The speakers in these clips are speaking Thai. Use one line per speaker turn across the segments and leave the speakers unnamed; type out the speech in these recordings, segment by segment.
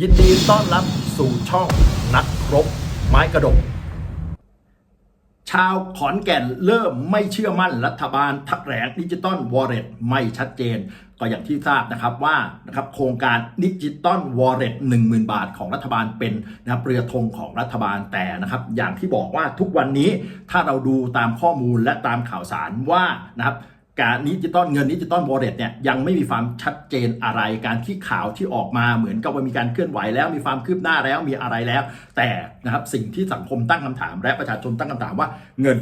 ยินดีต้อนรับสู่ช่องนักรบไม้กระดก ชาวขอนแก่นเริ่มไม่เชื่อมั่นรัฐบาลทักแหลงดิจิตอลวอลเล็ตไม่ชัดเจน ก็อย่างที่ทราบนะครับว่านะครับโครงการดิจิตอลวอลเล็ต10,000บาทของรัฐบาลเป็นนะครับเรือธงของรัฐบาลแต่นะครับ อย่างที่บอกว่าทุกวันนี้ถ้าเราดูตามข้อมูลและตามข่าวสารว่านะครับ การดิจิตอลเงินดิจิตอลวอลเล็ตเนี่ยยังไม่มีความชัดเจนอะไรการที่ข่าวที่ออกมาเหมือนกับว่ามีการเคลื่อนไหวแล้ว มีความคืบหน้าแล้วมีอะไรแล้ว แต่นะครับสิ่งที่สังคมตั้งคำถาม และประชาชนตั้งคำถามว่าเงิน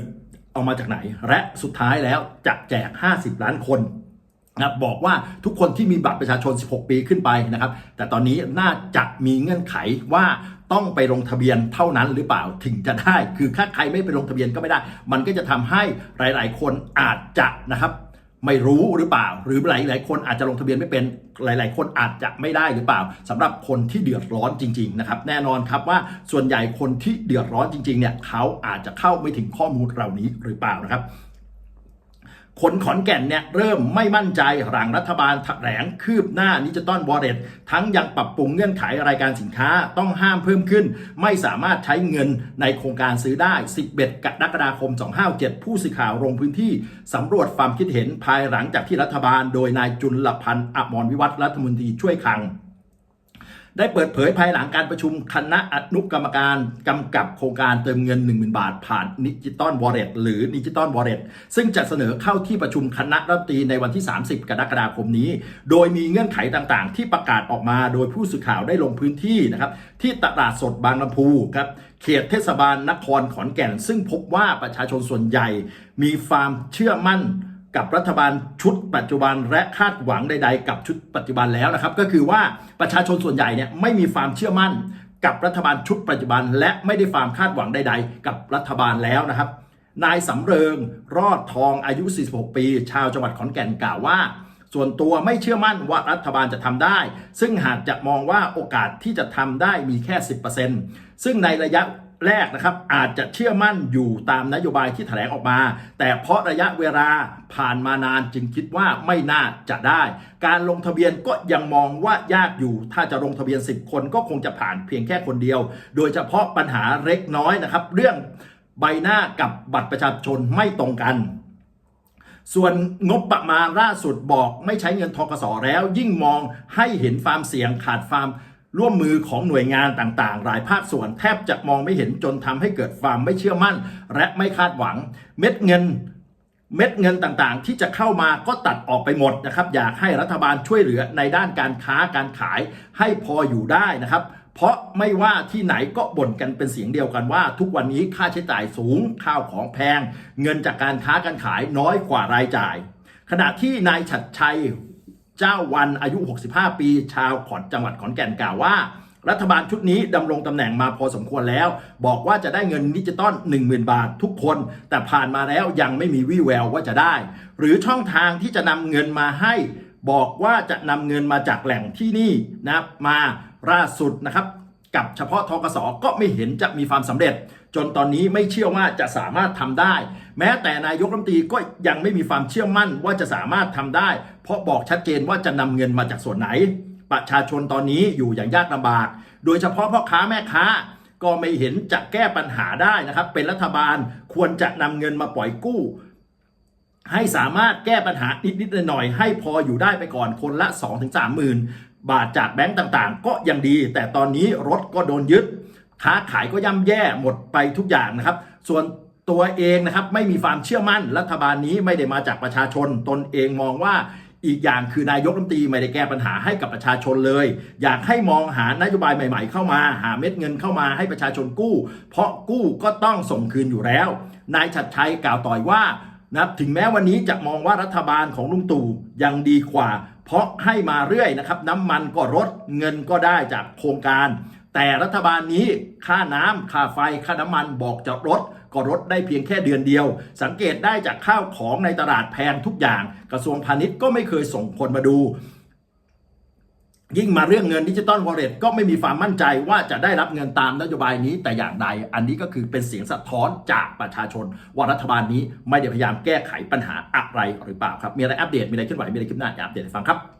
เอามาจากไหน และสุดท้ายแล้วจะแจก 50 ล้านคน นะบบอกว่าทุกคนที่มีบัตรประชาชน 16 ปีขึ้นไปนะครับ แต่ตอนนี้น่าจะมีเงื่อนไขว่าต้องไปลงทะเบียนเท่านั้นหรือเปล่าถึงจะได้ คือถ้าใครไม่ไปลงทะเบียนก็ไม่ได้ มันก็จะทำให้หลาย ๆ คนอาจจะนะครับไม่รู้หรือเปล่า หรือหลายหลายๆคนอาจจะลงทะเบียนไม่เป็นหลาย ๆ คนอาจจะไม่ได้หรือเปล่าสำหรับคนที่เดือดร้อนจริง ๆ นะครับ แน่นอนครับว่าส่วนใหญ่คนที่เดือดร้อนจริง ๆ เนี่ยเขาอาจจะเข้าไม่ถึงข้อมูลเหล่านี้หรือเปล่านะครับ คนขอนแก่นเนี่ยเริ่มไม่มั่นใจหลังรัฐบาลแถลงคืบหน้าดิจิตอลวอลเล็ตทั้งยังปรับปรุงเงื่อนไขรายการสินค้าต้องห้ามเพิ่มขึ้น ไม่สามารถใช้เงินในโครงการซื้อได้ 11 กรกฎาคม 257 ผู้สื่อข่าวลงพื้นที่สำรวจความคิดเห็นภายหลังจากที่รัฐบาล โดยนายจุลพันธ์อมรวิวัฒรัฐมนตรีช่วยคลัง ได้เปิดเผยภายหลังการประชุมคณะอนุกรรมการกำกับโครงการเติมเงิน 10,000 บาท ผ่านดิจิตอลวอลเล็ตหรือดิจิตอลวอลเล็ตซึ่งจะเสนอเข้าที่ประชุมคณะรัฐมนตรีในวันที่ 30 กรกฎาคมนี้ โดยมีเงื่อนไขต่างๆ ที่ประกาศออกมาโดยผู้สื่อข่าวได้ลงพื้นที่นะครับที่ตลาดสดบางลำพูครับเขตเทศบาลนครขอนแก่น ซึ่งพบว่าประชาชนส่วนใหญ่มีความเชื่อมั่น กับรัฐบาลชุดปัจจุบันและคาดหวังใด ๆ กับชุดปัจจุบันแล้วนะครับ ก็คือว่าประชาชนส่วนใหญ่เนี่ยไม่มีความเชื่อมั่นกับรัฐบาลชุดปัจจุบัน และไม่ได้ความคาดหวังใด ๆ กับรัฐบาลแล้วนะครับ นายสำเริงรอดทองอายุ 46 ปี ชาวจังหวัดขอนแก่นกล่าวว่า ส่วนตัวไม่เชื่อมั่นว่ารัฐบาลจะทำได้ ซึ่งหากจะมองว่าโอกาสที่จะทำได้มีแค่ 10%ซึ่งในระยะ แรกนะครับอาจจะเชื่อมั่นอยู่ตามนโยบายที่แถลงออกมา แต่เพราะระยะเวลาผ่านมานานจึงคิดว่าไม่น่าจะได้ การลงทะเบียนก็ยังมองว่ายากอยู่ ถ้าจะลงทะเบียน 10 คนก็คงจะผ่านเพียงแค่คนเดียว โดยเฉพาะปัญหาเล็กน้อยนะครับ เรื่องใบหน้ากับบัตรประชาชนไม่ตรงกันส่วนงบประมาณล่าสุดบอกไม่ใช้เงินทกสแล้ว ยิ่งมองให้เห็นความเสี่ยงขาดความ ร่วมมือของหน่วยงานต่างๆ หลายภาคส่วนแทบจะมองไม่เห็นจนทำให้เกิดความไม่เชื่อมั่น และไม่คาดหวังเม็ดเงินเม็ดเงินต่างๆ ที่จะเข้ามาก็ตัดออกไปหมดนะครับ อยากให้รัฐบาลช่วยเหลือในด้านการค้าการขายให้พออยู่ได้นะครับ เพราะไม่ว่าที่ไหนก็บ่นกันเป็นเสียงเดียวกันว่า ทุกวันนี้ค่าใช้จ่ายสูงข้าวของแพง เงินจากการค้าการขายน้อยกว่ารายจ่าย ขณะที่นายฉัดชัย เจ้าวันอายุ 65 ปี ชาวขอนจังหวัดขอนแก่นกล่าวว่า รัฐบาลชุดนี้ดำรงตำแหน่งมาพอสมควรแล้ว บอกว่าจะได้เงินดิจิตอล10,000 บาททุกคน แต่ผ่านมาแล้วยังไม่มีวี่แววว่าจะได้ หรือช่องทางที่จะนำเงินมาให้บอกว่าจะนำเงินมาจากแหล่งที่นี่นะมาล่าสุดนะครับ กับเฉพาะทกสก็ไม่เห็นจะมีความสำเร็จ จนตอนนี้ไม่เชื่อว่าจะสามารถทำได้ แม้แต่นายกรัฐมนตรีก็ยังไม่มีความเชื่อมั่นว่าจะสามารถทำได้ เพราะบอกชัดเจนว่าจะนำเงินมาจากส่วนไหน ประชาชนตอนนี้อยู่อย่างยากลำบาก โดยเฉพาะพ่อค้าแม่ค้าก็ไม่เห็นจะแก้ปัญหาได้นะครับ เป็นรัฐบาลควรจะนำเงินมาปล่อยกู้ ให้สามารถแก้ปัญหานิดๆหน่อยๆให้พออยู่ได้ไปก่อนคนละ 2-3หมื่นบาทจากแบงก์ต่างๆ ก็ยังดี แต่ตอนนี้รถก็โดนยึด ค้าขายก็ย่ำแย่หมดไปทุกอย่างนะครับ ส่วน ตัวเองนะครับไม่มีความเชื่อมั่นรัฐบาลนี้ไม่ได้มาจากประชาชน ตนเองมองว่าอีกอย่างคือนายกรัฐมนตรีไม่ได้แก้ปัญหาให้กับประชาชนเลย อยากให้มองหานโยบายใหม่ ๆ เข้ามา หาเม็ดเงินเข้ามาให้ประชาชนกู้ เพราะกู้ก็ต้องส่งคืนอยู่แล้ว นายชัดชัยกล่าวต่อยว่านะถึงแม้วันนี้จะมองว่ารัฐบาลของลุงตู่ยังดีกว่า เพราะให้มาเรื่อยนะครับน้ำมันก็ลดเงินก็ได้จากโครงการ แต่รัฐบาลนี้ค่าน้ำค่าไฟ ค่าน้ำมันบอกจะลดก็ลดได้เพียงแค่เดือนเดียว สังเกตได้จากข้าวของในตลาดแพงทุกอย่าง กระทรวงพาณิชย์ก็ไม่เคยส่งคนมาดู ยิ่งมาเรื่องเงินดิจิตอลวอลเล็ตก็ไม่มีความมั่นใจว่าจะได้รับเงินตามนโยบายนี้แต่อย่างใด อันนี้ก็คือเป็นเสียงสะท้อนจากประชาชน ว่ารัฐบาลนี้ไม่ได้พยายามแก้ไขปัญหาอะไรหรือเปล่าครับ มีอะไรอัปเดต มีอะไรเคลื่อนไหว มีอะไรคลิปหน้าอย่าอัปเดตให้ฟังครับ